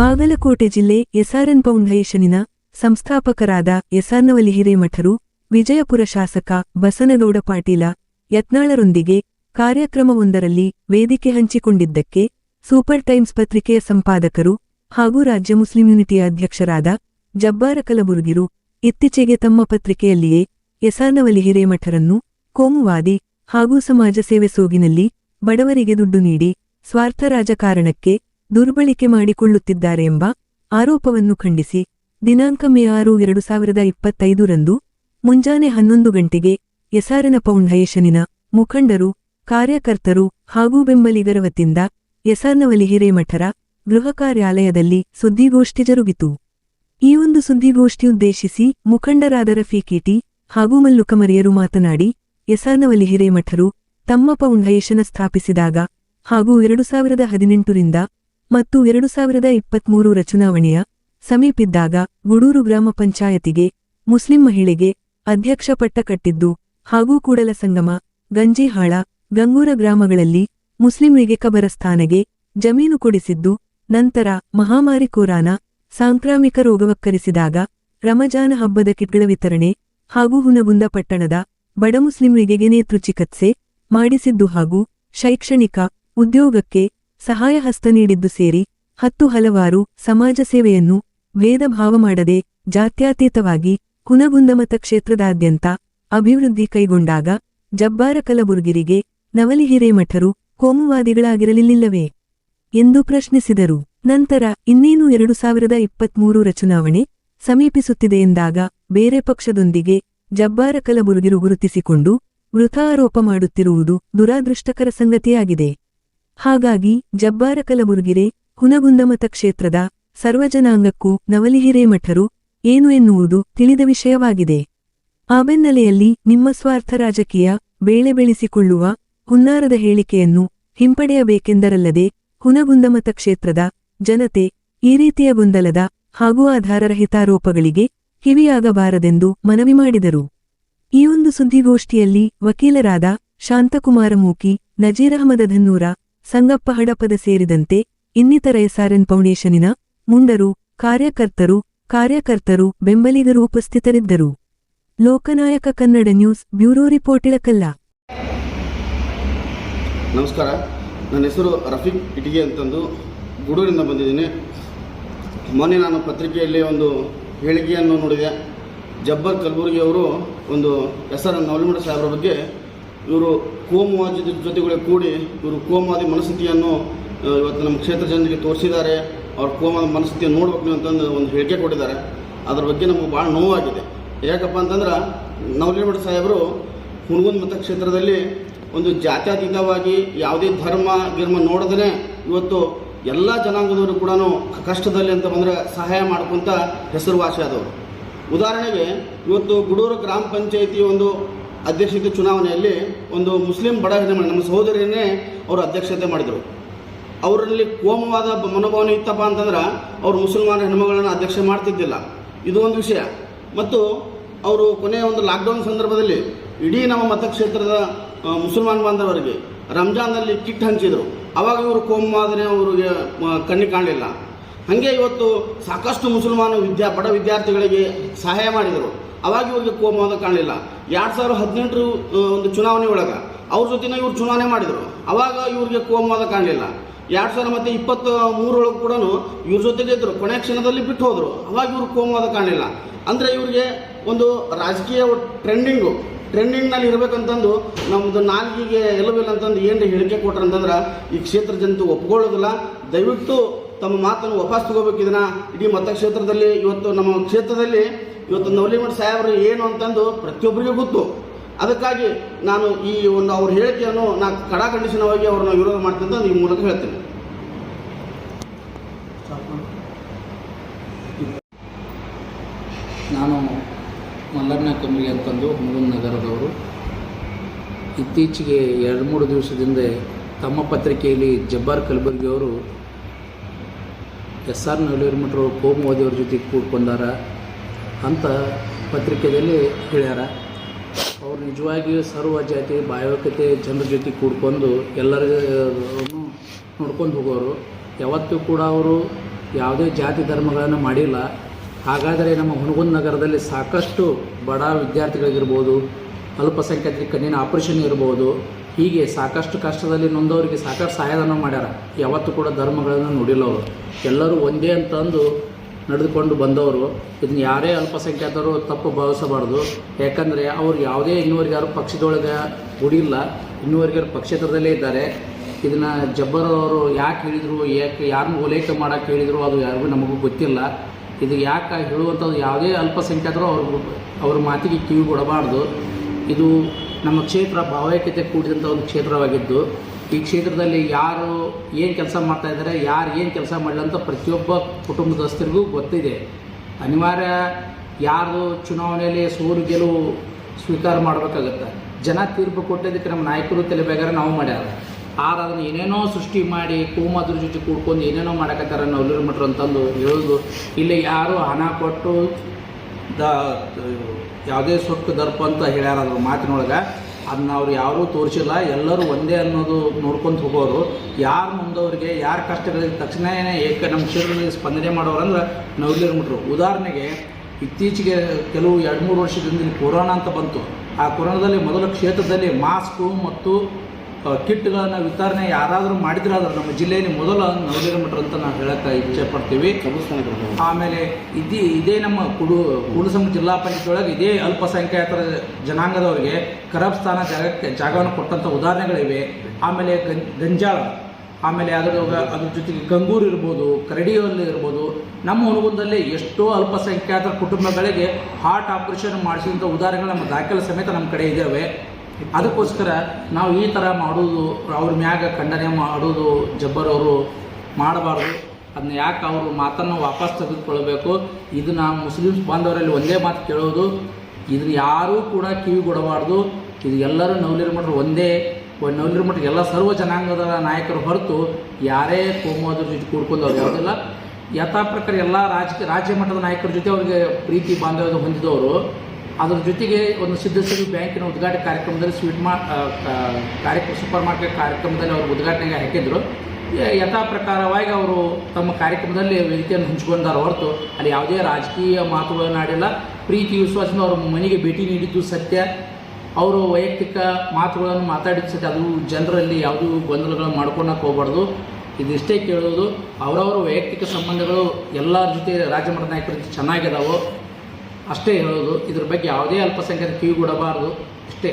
ಬಾಗಲಕೋಟೆ ಜಿಲ್ಲೆ ಎಸ್ಆರ್ಎನ್ ಫೌಂಡೇಶನಿನ ಸಂಸ್ಥಾಪಕರಾದ ಎಸ್ಆರ್ನವಲಿ ಹಿರೇಮಠರು, ವಿಜಯಪುರ ಶಾಸಕ ಬಸನಗೌಡ ಪಾಟೀಲ ಯತ್ನಾಳರೊಂದಿಗೆ ಕಾರ್ಯಕ್ರಮವೊಂದರಲ್ಲಿ ವೇದಿಕೆ ಹಂಚಿಕೊಂಡಿದ್ದಕ್ಕೆ ಸೂಪರ್ ಟೈಮ್ಸ್ ಪತ್ರಿಕೆಯ ಸಂಪಾದಕರು ಹಾಗೂ ರಾಜ್ಯ ಮುಸ್ಲಿಂ ಯೂನಿಟಿಯ ಅಧ್ಯಕ್ಷರಾದ ಜಬ್ಬಾರ ಕಲಬುರ್ಗಿರು ಇತ್ತೀಚೆಗೆ ತಮ್ಮ ಪತ್ರಿಕೆಯಲ್ಲಿಯೇ ಎಸಾನವಲಿ ಹಿರೇಮಠರನ್ನು ಕೋಮುವಾದಿ ಹಾಗೂ ಸಮಾಜ ಸೇವೆ ಸೋಗಿನಲ್ಲಿ ಬಡವರಿಗೆ ದುಡ್ಡು ನೀಡಿ ಸ್ವಾರ್ಥ ರಾಜಕಾರಣಕ್ಕೆ ದುರ್ಬಳಿಕೆ ಮಾಡಿಕೊಳ್ಳುತ್ತಿದ್ದಾರೆ ಎಂಬ ಆರೋಪವನ್ನು ಖಂಡಿಸಿ ದಿನಾಂಕ ಮೇ ಆರು ಎರಡು ಸಾವಿರದ ಇಪ್ಪತ್ತೈದರಂದು ಮುಂಜಾನೆ ಹನ್ನೊಂದು ಗಂಟೆಗೆ ಎಸಾರನ ಫೌಂಡೇಶನಿನ ಮುಖಂಡರು, ಕಾರ್ಯಕರ್ತರು ಹಾಗೂ ಬೆಂಬಲಿಗರ ವತಿಯಿಂದ ಎಸಾರ್ನ ಹಿರೇಮಠರ ಗೃಹ ಕಾರ್ಯಾಲಯದಲ್ಲಿ ಸುದ್ದಿಗೋಷ್ಠಿ ಜರುಗಿತು. ಈ ಒಂದು ಸುದ್ದಿಗೋಷ್ಠಿ ಉದ್ದೇಶಿಸಿ ಮುಖಂಡರಾದ ರಫೀಕೀಟಿ ಹಾಗೂ ಮಲ್ಲುಕಮರಿಯರು ಮಾತನಾಡಿ ಎಸಾರ್ನ ಮಠರು ತಮ್ಮ ಫೌಂಡೇಶನ ಸ್ಥಾಪಿಸಿದಾಗ ಹಾಗೂ ಎರಡು ಸಾವಿರದ ಹದಿನೆಂಟರಿಂದ ಮತ್ತು ಎರಡು ಸಾವಿರದ ಇಪ್ಪತ್ಮೂರರ ಚುನಾವಣೆಯ ಸಮೀಪಿದ್ದಾಗ ಗುಡೂರು ಗ್ರಾಮ ಪಂಚಾಯತಿಗೆ ಮುಸ್ಲಿಂ ಮಹಿಳೆಗೆ ಅಧ್ಯಕ್ಷ ಪಟ್ಟ ಕಟ್ಟಿದ್ದು ಹಾಗೂ ಕೂಡಲ ಸಂಗಮ, ಗಂಜಿಹಾಳ, ಗಂಗೂರ ಗ್ರಾಮಗಳಲ್ಲಿ ಮುಸ್ಲಿಂರಿಗೆ ಕಬರಸ್ಥಾನಗೆ ಜಮೀನು ಕೊಡಿಸಿದ್ದು, ನಂತರ ಮಹಾಮಾರಿ ಕೊರಾನ ಸಾಂಕ್ರಾಮಿಕ ರೋಗವಕ್ಕರಿಸಿದಾಗ ರಮಜಾನ ಹಬ್ಬದ ಕಿಟ್ಗಳ ವಿತರಣೆ ಹಾಗೂ ಹುನಗುಂದ ಪಟ್ಟಣದ ಬಡ ಮುಸ್ಲಿಂರಿಗೆ ನೇತೃ ಚಿಕಿತ್ಸೆ ಮಾಡಿಸಿದ್ದು ಹಾಗೂ ಶೈಕ್ಷಣಿಕ ಉದ್ಯೋಗಕ್ಕೆ ಸಹಾಯ ಹಸ್ತ ನೀಡಿದ್ದು ಸೇರಿ ಹತ್ತು ಹಲವಾರು ಸಮಾಜ ಸೇವೆಯನ್ನು ಭೇದ ಭಾವ ಮಾಡದೆ ಜಾತ್ಯಾತೀತವಾಗಿ ಕುನಗುಂದಮತ ಕ್ಷೇತ್ರದಾದ್ಯಂತ ಅಭಿವೃದ್ಧಿ ಕೈಗೊಂಡಾಗ ಜಬ್ಬಾರ ಕಲಬುರ್ಗಿರಿಗೆ ನವಲಿ ಹಿರೇಮಠರು ಕೋಮುವಾದಿಗಳಾಗಿರಲಿಲ್ಲವೇ? ಎಂದು ಪ್ರಶ್ನಿಸಿದರು. ನಂತರ ಇನ್ನೇನು ಎರಡು ಸಾವಿರದ ಇಪ್ಪತ್ಮೂರರ ಚುನಾವಣೆ ಸಮೀಪಿಸುತ್ತಿದೆ ಎಂದಾಗ ಬೇರೆ ಪಕ್ಷದೊಂದಿಗೆ ಜಬ್ಬಾರ ಕಲಬುರ್ಗಿರು ಗುರುತಿಸಿಕೊಂಡು ವೃಥಾರೋಪ ಮಾಡುತ್ತಿರುವುದು ದುರಾದೃಷ್ಟಕರ ಸಂಗತಿಯಾಗಿದೆ. ಹಾಗಾಗಿ ಜಬ್ಬಾರ ಕಲಬುರಗಿರೆ, ಹುನಗುಂದಮತ ಕ್ಷೇತ್ರದ ಸರ್ವಜನಾಂಗಕ್ಕೂ ನವಲಿಹಿರೆ ಮಠರು ಏನು ಎನ್ನುವುದು ತಿಳಿದ ವಿಷಯವಾಗಿದೆ. ಆ ಬೆನ್ನಲೆಯಲ್ಲಿ ನಿಮ್ಮ ಸ್ವಾರ್ಥ ರಾಜಕೀಯ ಬೇಳೆ ಬೆಳೆಸಿಕೊಳ್ಳುವ ಹುನ್ನಾರದ ಹೇಳಿಕೆಯನ್ನು ಹಿಂಪಡೆಯಬೇಕೆಂದರಲ್ಲದೆ ಹುನಗುಂದಮತ ಕ್ಷೇತ್ರದ ಜನತೆ ಈ ರೀತಿಯ ಗೊಂದಲದ ಹಾಗೂ ಆಧಾರರಹಿತಾರೋಪಗಳಿಗೆ ಕಿವಿಯಾಗಬಾರದೆಂದು ಮನವಿ ಮಾಡಿದರು. ಈ ಒಂದು ಸುದ್ದಿಗೋಷ್ಠಿಯಲ್ಲಿ ವಕೀಲರಾದ ಶಾಂತಕುಮಾರ ಮೂಕಿ, ನಜೀರ್ ಅಹಮದ ಧನ್ನೂರ ಸಂಗಪ್ಪ ಹಡಪದ ಸೇರಿದಂತೆ ಇನ್ನಿತರ ಎಸ್ಆರ್ಎನ್ ಫೌಂಡೇಶನಿನ ಮುಂಡರು, ಕಾರ್ಯಕರ್ತರು ಕಾರ್ಯಕರ್ತರು, ಬೆಂಬಲಿಗರು ಉಪಸ್ಥಿತರಿದ್ದರು. Loknayak Kannada news bureau report ಇಳಕಲ್ಲ. ನಮಸ್ಕಾರ. ನನ್ನ ಹೆಸರು ರಫೀಕ್ ಇಟಿಗೆ ಅಂತಂದು ಗೂಡೂರಿಂದ ಬಂದಿದ್ದೀನಿ. ಮೊನ್ನೆ ನಾನು ಪತ್ರಿಕೆಯಲ್ಲಿ ಒಂದು ಹೇಳಿಕೆಯನ್ನು ನೋಡಿದೆ. ಜಬ್ಬರ್ ಕಲಬುರ್ಗಿಯವರು ಒಂದು ಹೆಸರನ್ನು ಆರ್ ನವಲಿಮಠ ಸಾಹೇಬರ ಬಗ್ಗೆ ಇವರು ಕೋಮುವಾದಿ ಜೊತೆಗಳ ಕೂಡಿ ಇವರು ಕೋಮುವಾದಿ ಮನಸ್ಥಿತಿಯನ್ನು ಇವತ್ತು ನಮ್ಮ ಕ್ಷೇತ್ರ ಜನರಿಗೆ ತೋರಿಸಿದ್ದಾರೆ. ಅವ್ರ ಕೋಮಾದ ಮನಸ್ಥಿತಿಯನ್ನು ನೋಡ್ಬೇಕು ಅಂತಂದು ಒಂದು ಹೇಳಿಕೆ ಕೊಟ್ಟಿದ್ದಾರೆ. ಅದ್ರ ಬಗ್ಗೆ ನಮಗೆ ಭಾಳ ನೋವಾಗಿದೆ. ಯಾಕಪ್ಪ ಅಂತಂದ್ರೆ ನವಲಿಮಠ ಸಾಹೇಬರು ಹುಣಗುಂದ್ ಮತಕ್ಷೇತ್ರದಲ್ಲಿ ಒಂದು ಜಾತ್ಯತೀತವಾಗಿ ಯಾವುದೇ ಧರ್ಮ, ಗಿರ್ಮ ನೋಡದೇ ಇವತ್ತು ಎಲ್ಲ ಜನಾಂಗದವರು ಕೂಡ ಕಷ್ಟದಲ್ಲಿ ಅಂತ ಬಂದರೆ ಸಹಾಯ ಮಾಡ್ಕೊಂತ ಹೆಸರುವಾಸಿ ಆದವರು. ಉದಾಹರಣೆಗೆ, ಇವತ್ತು ಗುಡೂರು ಗ್ರಾಮ ಪಂಚಾಯಿತಿ ಒಂದು ಅಧ್ಯಕ್ಷತೆ ಚುನಾವಣೆಯಲ್ಲಿ ಒಂದು ಮುಸ್ಲಿಂ ಬಡ ನಮ್ಮ ಸಹೋದರಿಯನ್ನೇ ಅವರು ಅಧ್ಯಕ್ಷತೆ ಮಾಡಿದರು. ಅವರಲ್ಲಿ ಕೋಮವಾದ ಮನೋಭಾವನೆ ಇತ್ತಪ್ಪ ಅಂತಂದ್ರೆ ಅವರು ಮುಸಲ್ಮಾನ ಹೆಣ್ಮಗಳನ್ನು ಅಧ್ಯಕ್ಷ ಮಾಡ್ತಿದ್ದಿಲ್ಲ. ಇದು ಒಂದು ವಿಷಯ. ಮತ್ತು ಅವರು ಕೊನೆಯ ಒಂದು ಲಾಕ್ಡೌನ್ ಸಂದರ್ಭದಲ್ಲಿ ಇಡೀ ನಮ್ಮ ಮತಕ್ಷೇತ್ರದ ಮುಸಲ್ಮಾನ್ ಬಾಂಧವರಿಗೆ ರಂಜಾನ್ನಲ್ಲಿ ಕಿಟ್ ಹಂಚಿದರು. ಅವಾಗ ಇವರು ಕೋಮವಾದನೆ ಅವರಿಗೆ ಕಣ್ಣಿ ಕಾಣಲಿಲ್ಲ. ಹಾಗೆ ಇವತ್ತು ಸಾಕಷ್ಟು ಮುಸಲ್ಮಾನ ವಿದ್ಯಾ, ಬಡ ವಿದ್ಯಾರ್ಥಿಗಳಿಗೆ ಸಹಾಯ ಮಾಡಿದರು. ಅವಾಗ ಇವ್ರಿಗೆ ಕೋಮವಾದ ಕಾಣಲಿಲ್ಲ. ಎರಡು ಸಾವಿರದ ಹದಿನೆಂಟರ ಒಂದು ಚುನಾವಣೆ ಒಳಗೆ ಅವ್ರ ಜೊತೆನ ಇವ್ರು ಚುನಾವಣೆ ಮಾಡಿದರು. ಅವಾಗ ಇವ್ರಿಗೆ ಕೋಮವಾದ ಕಾಣಲಿಲ್ಲ. ಎರಡು ಸಾವಿರ ಮತ್ತು ಇಪ್ಪತ್ತ ಮೂರೊಳಗೆ ಕೂಡ ಇವ್ರ ಜೊತೆಗೆ ಇದ್ದರು ಕೊನೆ ಕ್ಷಣದಲ್ಲಿ ಬಿಟ್ಟು ಹೋದರು. ಅವಾಗ ಇವ್ರು ಕೋಮವಾದ ಕಾಣಲಿಲ್ಲ. ಅಂದರೆ ಇವ್ರಿಗೆ ಒಂದು ರಾಜಕೀಯ ಟ್ರೆಂಡಿಂಗು ಟ್ರೆಂಡಿಂಗ್ನಲ್ಲಿ ಇರಬೇಕಂತಂದು ನಮ್ಮದು ನಾಲ್ಕಿಗೆ ಎಲ್ಲವಿಲ್ಲ ಅಂತಂದು ಏನು ಹೇಳಿಕೆ ಕೊಟ್ರು ಅಂತಂದ್ರೆ, ಈ ಕ್ಷೇತ್ರ ಜನತೆ ಒಪ್ಕೊಳ್ಳೋದಿಲ್ಲ. ದಯವಿಟ್ಟು ತಮ್ಮ ಮಾತನ್ನು ವಾಪಸ್ ತಗೋಬೇಕು. ಇಡೀ ಮತಕ್ಷೇತ್ರದಲ್ಲಿ ಇವತ್ತು ನಮ್ಮ ಕ್ಷೇತ್ರದಲ್ಲಿ ಇವತ್ತು ನವಲಿಮಠ ಸಾಹೇಬರು ಏನು ಅಂತಂದು ಪ್ರತಿಯೊಬ್ಬರಿಗೂ ಗೊತ್ತು. ಅದಕ್ಕಾಗಿ ನಾನು ಈ ಒಂದು ಅವ್ರ ಹೇಳಿಕೆಯನ್ನು ನಾನು ಕಂಡೀಷನವಾಗಿ ಅವ್ರನ್ನ ವಿರೋಧ ಮಾಡ್ತೀನಿ ಈ ಮೂಲಕ ಹೇಳ್ತೀನಿ. ನಾನು ಮಲ್ಲಣ್ಣ ಕಮರಿ ಅಂತಂದು ಮುಗುನ್ ನಗರದವರು. ಇತ್ತೀಚೆಗೆ ಎರಡು ಮೂರು ದಿವಸದಿಂದ ತಮ್ಮ ಪತ್ರಿಕೆಯಲ್ಲಿ ಜಬ್ಬಾರ್ ಕಲಬುರ್ಗಿ ಅವರು ಎಸ್ ಆರ್ ನವಲೇವರಿಮಠರು ಕೋಮ್ ಮೋದಿಯವ್ರ ಜೊತೆ ಕೂಡ್ಕೊಂಡಾರ. ಅಂತ ಪತ್ರಿಕೆಯಲ್ಲಿ ಹೇಳ್ಯಾರ. ಅವ್ರು ನಿಜವಾಗಿಯೂ ಸರ್ವ ಜಾತಿ ಭಾವೈಕ್ಯತೆ ಜನರ ಜೊತೆ ಕೂಡ್ಕೊಂಡು ಎಲ್ಲರಿಗೂ ನೋಡ್ಕೊಂಡು ಹೋಗೋರು. ಯಾವತ್ತೂ ಕೂಡ ಅವರು ಯಾವುದೇ ಜಾತಿ ಧರ್ಮಗಳನ್ನು ಮಾಡಿಲ್ಲ. ಹಾಗಾದರೆ ನಮ್ಮ ಹುಣಗುಂದ ನಗರದಲ್ಲಿ ಸಾಕಷ್ಟು ಬಡ ವಿದ್ಯಾರ್ಥಿಗಳಿಗಿರ್ಬೋದು ಅಲ್ಪಸಂಖ್ಯಾತರಿಗೆ ಕಣ್ಣಿನ ಆಪರೇಷನ್ ಇರ್ಬೋದು. ಹೀಗೆ ಸಾಕಷ್ಟು ಕಷ್ಟದಲ್ಲಿ ನೊಂದವರಿಗೆ ಸಾಕಷ್ಟು ಸಹಾಯಧನ ಮಾಡ್ಯಾರ. ಯಾವತ್ತೂ ಕೂಡ ಧರ್ಮಗಳನ್ನು ನೋಡಿಲ್ಲ ಅವರು. ಎಲ್ಲರೂ ಒಂದೇ ಅಂತಂದು ನಡೆದುಕೊಂಡು ಬಂದವರು, ಇದನ್ನ ಯಾರೇ ಅಲ್ಪಸಂಖ್ಯಾತರು ತಪ್ಪು ಭಾವಿಸಬಾರ್ದು. ಯಾಕಂದರೆ ಅವರು ಯಾವುದೇ ಇನ್ನೂವರೆಗೆ ಯಾರು ಪಕ್ಷದೊಳಗೆ ಗುಡಿಲ್ಲ ಇನ್ನೂವರೆಗೆ ಪಕ್ಷೇತ್ರದಲ್ಲೇ ಇದ್ದಾರೆ. ಇದನ್ನು ಜಬ್ಬರ್ ಅವರು ಯಾಕೆ ಹೇಳಿದರು, ಯಾಕೆ ಯಾರನ್ನು ಉಲ್ಲೇಖ ಮಾಡೋಕೆ ಹೇಳಿದರು, ಅದು ಯಾರಿಗೂ ನಮಗೂ ಗೊತ್ತಿಲ್ಲ. ಇದು ಯಾಕೆ ಹೇಳುವಂಥದ್ದು ಯಾವುದೇ ಅಲ್ಪಸಂಖ್ಯಾತರು ಅವ್ರ ಅವ್ರ ಮಾತಿಗೆ ಕಿವಿ ಕೊಡಬಾರ್ದು ಇದು ನಮ್ಮ ಕ್ಷೇತ್ರ ಭಾವೈಕ್ಯತೆ ಕೂಡಿದಂಥ ಒಂದು ಕ್ಷೇತ್ರವಾಗಿದ್ದು. ಈ ಕ್ಷೇತ್ರದಲ್ಲಿ ಯಾರು ಏನು ಕೆಲಸ ಮಾಡ್ತಾ ಇದ್ದಾರೆ ಯಾರು ಏನು ಕೆಲಸ ಮಾಡಲಿ ಅಂತ ಪ್ರತಿಯೊಬ್ಬ ಕುಟುಂಬದಸ್ಥರಿಗೂ ಗೊತ್ತಿದೆ. ಅನಿವಾರ್ಯ ಯಾರು ಚುನಾವಣೆಯಲ್ಲಿ ಸೂರು ಗೆಲುವು ಸ್ವೀಕಾರ ಮಾಡಬೇಕಾಗತ್ತೆ. ಜನ ತೀರ್ಪು ಕೊಟ್ಟಿದ್ದಕ್ಕೆ ನಮ್ಮ ನಾಯಕರು ತಲೆಬೇಕಾದ್ರೆ ನಾವು ಮಾಡ್ಯಾರ. ಆದ್ರೆ ಅದನ್ನು ಏನೇನೋ ಸೃಷ್ಟಿ ಮಾಡಿ ಕೂಮದ್ರ ಜೊತೆ ಕೂಡ್ಕೊಂಡು ಏನೇನೋ ಮಾಡಕತ್ತಾರ ನವಲೂರು ಮಠರು ಅಂತಂದು ಹೇಳೋದು. ಇಲ್ಲಿ ಯಾರು ಹಣ ಕೊಟ್ಟು ದ ಯಾವುದೇ ಸೊಟ್ಟು ದರ್ಪ ಅಂತ ಹೇಳ್ಯಾರ ಅದ್ರ ಮಾತಿನೊಳಗೆ. ಅದನ್ನ ಅವ್ರು ಯಾರೂ ತೋರಿಸಿಲ್ಲ. ಎಲ್ಲರೂ ಒಂದೇ ಅನ್ನೋದು ನೋಡ್ಕೊಂತ ಹೋಗೋರು. ಯಾರು ಮುಂದವ್ರಿಗೆ, ಯಾರು ಕಷ್ಟಗಳಿಗೆ ತಕ್ಷಣ ಏಕ ನಮ್ಮ ಕ್ಷೇತ್ರದಲ್ಲಿ ಸ್ಪಂದನೆ ಮಾಡೋರು ಅಂದ್ರೆ ನವಲೀರು ಮಠರು. ಉದಾಹರಣೆಗೆ, ಇತ್ತೀಚೆಗೆ ಕೆಲವು ಎರಡು ಮೂರು ವರ್ಷದಿಂದ ಕೊರೋನಾ ಅಂತ ಬಂತು. ಆ ಕೊರೋನಾದಲ್ಲಿ ಮೊದಲ ಕ್ಷೇತ್ರದಲ್ಲಿ ಮಾಸ್ಕು ಮತ್ತು ಕಿಟ್ಗಳನ್ನ ವಿತರಣೆ ಯಾರಾದರೂ ಮಾಡಿದ್ರಾದ್ರೆ ನಮ್ಮ ಜಿಲ್ಲೆಯಲ್ಲಿ ಮೊದಲ ನವಲೀರು ಮಠರು ಅಂತ ನಾವು ಹೇಳಕ್ಕೆ ಇಚ್ಛೆ ಪಡ್ತೀವಿ. ಆಮೇಲೆ ಇದೇ ಇದೇ ನಮ್ಮ ಕುಡು ಕೂಡಸಂಗ ಜಿಲ್ಲಾ ಪಂಚಾಯತ್ ಇದೇ ಅಲ್ಪಸಂಖ್ಯಾತರ ಜನಾಂಗದವರಿಗೆ ಖರಾಬ್ ಸ್ಥಾನ ಜಾಗಕ್ಕೆ, ಜಾಗವನ್ನು ಕೊಟ್ಟಂಥ ಉದಾಹರಣೆಗಳಿವೆ. ಆಮೇಲೆ ಗಂಜಾಳ. ಆಮೇಲೆ ಅದರ ಅದ್ರ ಜೊತೆಗೆ ಗಂಗೂರು ಇರ್ಬೋದು, ಕರಡಿಯಲ್ಲಿ ಇರ್ಬೋದು. ನಮ್ಮ ಅನುಗುಣದಲ್ಲಿ ಎಷ್ಟೋ ಅಲ್ಪಸಂಖ್ಯಾತರ ಕುಟುಂಬಗಳಿಗೆ ಹಾರ್ಟ್ ಆಪರೇಷನ್ ಮಾಡಿಸಿದಂಥ ಉದಾಹರಣೆಗಳು ನಮ್ಮ ದಾಖಲೆ ಸಮೇತ ನಮ್ಮ ಕಡೆ ಇದ್ದಾವೆ ಅದಕ್ಕೋಸ್ಕರ ನಾವು ಈ ಥರ ಮಾಡೋದು, ಅವ್ರ ಮ್ಯಾಗ ಖಂಡನೆ ಮಾಡೋದು ಜಬ್ಬರ್ ಅವರು ಮಾಡಬಾರ್ದು. ಅದನ್ನ ಯಾಕೆ ಅವರು ಮಾತನ್ನು ವಾಪಸ್ ತೆಗೆದುಕೊಳ್ಬೇಕು? ನಾವು ಮುಸ್ಲಿಮ್ಸ್ ಬಾಂಧವರಲ್ಲಿ ಒಂದೇ ಮಾತು ಕೇಳೋದು. ಇದನ್ನ ಯಾರೂ ಕೂಡ ಕಿವಿ ಕೊಡಬಾರ್ದು. ಇದು ಎಲ್ಲರೂ ನವಲಿರ ಮಠರು ಒಂದೇ. ನವಲಿರ ಮಠ ಎಲ್ಲ ಸರ್ವ ಜನಾಂಗದ ನಾಯಕರು ಹೊರತು ಯಾರೇ ಕೋಮೋದ್ರ ಜೊತೆ ಕೂಡ್ಕೊಂಡು ಅವ್ರು ಯಾವುದಿಲ್ಲ. ಯಥಾ ಪ್ರಕಾರ ಎಲ್ಲ ರಾಜಕೀಯ ರಾಜ್ಯ ಮಟ್ಟದ ನಾಯಕರ ಜೊತೆ ಅವರಿಗೆ ಪ್ರೀತಿ ಬಾಂಧವ್ಯ ಹೊಂದಿದವರು. ಅದ್ರ ಜೊತೆಗೆ ಒಂದು ಸಿದ್ಧಸಿರಿ ಬ್ಯಾಂಕಿನ ಉದ್ಘಾಟನೆ ಕಾರ್ಯಕ್ರಮದಲ್ಲಿ ಸ್ವೀಟ್ ಮಾ ಕಾರ್ಯಕ್ರಮ ಸೂಪರ್ ಮಾರ್ಕೆಟ್ ಕಾರ್ಯಕ್ರಮದಲ್ಲಿ ಅವರು ಉದ್ಘಾಟನೆಗೆ ಹಾಕಿದ್ರು. ಯಥಾ ಪ್ರಕಾರವಾಗಿ ಅವರು ತಮ್ಮ ಕಾರ್ಯಕ್ರಮದಲ್ಲಿ ವೇದಿಕೆಯನ್ನು ಹಂಚಿಕೊಂಡಾರ ಹೊರತು ಅಲ್ಲಿ ಯಾವುದೇ ರಾಜಕೀಯ ಮಾತುಗಳನ್ನು ಆಡಿಲ್ಲ ಪ್ರೀತಿ ವಿಶ್ವಾಸದಿಂದ ಅವರು ಮನೆಗೆ ಭೇಟಿ ನೀಡಿದ್ದು ಸತ್ಯ. ಅವರು ವೈಯಕ್ತಿಕ ಮಾತುಗಳನ್ನು ಮಾತಾಡಿದ್ದು ಸತ್ಯ. ಅದು ಜನರಲ್ಲಿ ಯಾವುದೂ ಗೊಂದಲಗಳನ್ನು ಮಾಡ್ಕೊಳಕ್ಕೆ ಹೋಗ್ಬಾರ್ದು. ಇದಿಷ್ಟೇ ಕೇಳೋದು. ಅವರವರ ವೈಯಕ್ತಿಕ ಸಂಬಂಧಗಳು ಎಲ್ಲರ ಜೊತೆ ಮಟ್ಟದ ನಾಯಕರ ಜೊತೆ ಚೆನ್ನಾಗಿದಾವೋ. ಅಷ್ಟೇ ಹೇಳೋದು. ಇದ್ರ ಬಗ್ಗೆ ಯಾವುದೇ ಅಲ್ಪಸಂಖ್ಯಾತ ಕಿವಿಗೂಡಬಾರದು. ಇಷ್ಟೇ